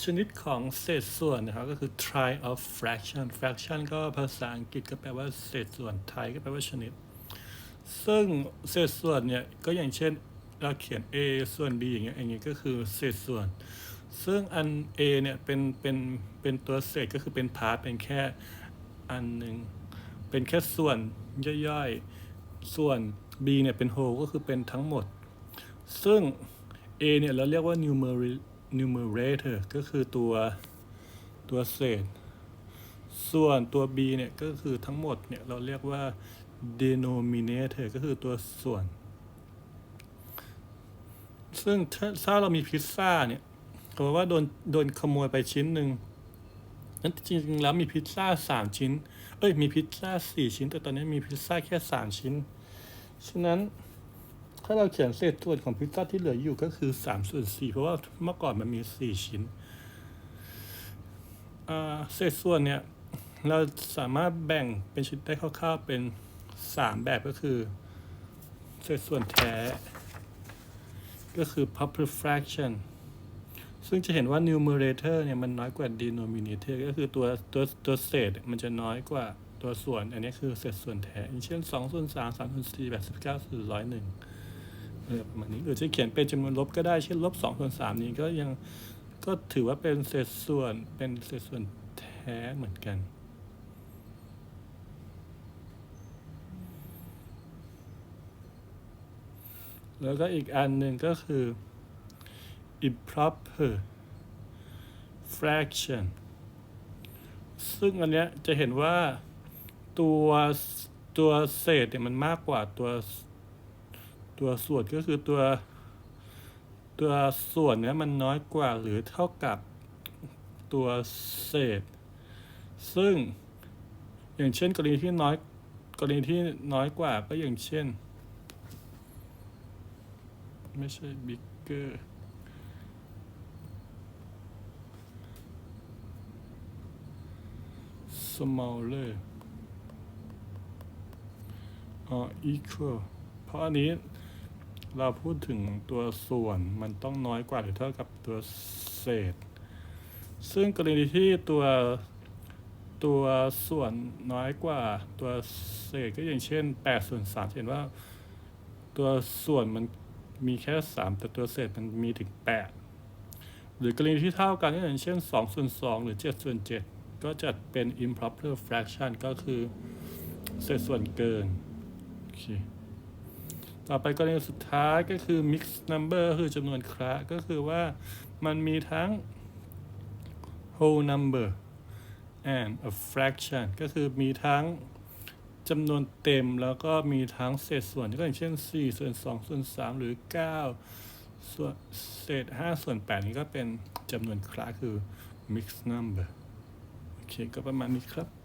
ชนิดของเศษส่วนนะครับก็คือ trie of fraction fraction ก็ภาษาอังกฤษก็แปลว่าเศษส่วน trie ก็แปลว่าชนิด ซึ่งเศษส่วนเนี่ยก็อย่างเช่นเราเขียน a ส่วน b อย่างเงี้ยอย่างเงี้ยก็คือเศษส่วน ซึ่งอัน a เนี่ยเป็นเป็นเป็นตัวเศษก็คือเป็นพาร์ทเป็นแค่อันหนึ่งเป็นแค่ส่วนย่อยๆ ส่วน b เนี่ยเป็น whole ก็คือเป็นทั้งหมด ซึ่ง a เนี่ยเราเรียกว่า numerator numerator ก็คือตัวตัวเศษ ส่วนตัว b เนี่ยก็คือทั้งหมดเนี่ยเราเรียกว่า denominator ก็คือตัวส่วน ซึ่งถ้าถ้าเรามีพิซซ่าเนี่ยก็แปลว่าโดนโดนขโมยไปชิ้นหนึ่งนั้นจริงๆแล้วมีพิซซ่าสามชิ้น เอ้ยมีพิซซ่าสี่ชิ้น แต่ตอนนี้มีพิซซ่าแค่สามชิ้น ฉะนั้น ถ้าเราเขียนเศษส่วนของพิซซ่าที่เหลืออยู่ก็คือ3ส่วน4เพราะว่าเมื่อก่อนมันมี4ชิ้นเศษส่วนเนี่ยเราสามารถแบ่งเป็นชิ้นได้คร่าวๆเป็น3แบบก็คือ เศษส่วนแท้ ก็คือ proper fraction ซึ่งจะเห็นว่า numerator เนี่ยมันน้อยกว่า denominator ก็คือตัวตัวตัวเศษมันจะน้อยกว่าตัวส่วน อันนี้คือเศษส่วนแท้อย่างเช่น2ส่วน3 3ส่วน4 89ส่วน101 ประมาณนี้หรือจะเขียนเป็นจำนวนลบก็ได้เช่นลบ2ส่วน3นี้ก็ยังก็ถือว่าเป็นเศษส่วนเป็นเศษส่วนแท้เหมือนกัน แล้วก็อีกอันหนึ่งก็คือ improper fraction ซึ่งอันเนี้ยจะเห็นว่าตัวตัวเศษเนี่ยมันมากกว่าตัว ตัวส่วนก็คือตัว ตัวส่วนเนี้ยมันน้อยกว่าหรือเท่ากับตัวเศษ ซึ่งอย่างเช่นกรณีที่น้อยกรณีที่น้อยกว่าก็อย่างเช่น ไม่ใช่ bigger smaller อ๋อ equal เพราะอันนี้ เราพูดถึงตัวส่วนมันต้องน้อยกว่าหรือเท่ากับตัวเศษ ซึ่งกรณีที่ตัวตัวส่วนน้อยกว่าตัวเศษก็อย่างเช่น8ส่วน3เห็นว่า ตัวส่วนมันมีแค่ 3 แต่ตัวเศษมันมีถึง 8 หรือกรณีที่เท่ากันก็อย่างเช่น2ส่วน2หรือ7ส่วน7ก็จะเป็น improper fraction ก็คือเศษส่วนเกินโอเค ต่อไปกรณีสุดท้ายก็คือ mixed number คือจำนวนคระก็คือว่ามันมีทั้ง whole number and a fraction ก็คือมีทั้งจำนวนเต็มแล้วก็มีทั้งเศษส่วนก็อย่างเช่น 4 ส่วน 2 ส่วน 3 หรือ 9 ส่วนเศษ 5 ส่วน 8 นี้ก็เป็นจำนวนคระคือ mixed number โอเค ก็ประมาณนี้ครับ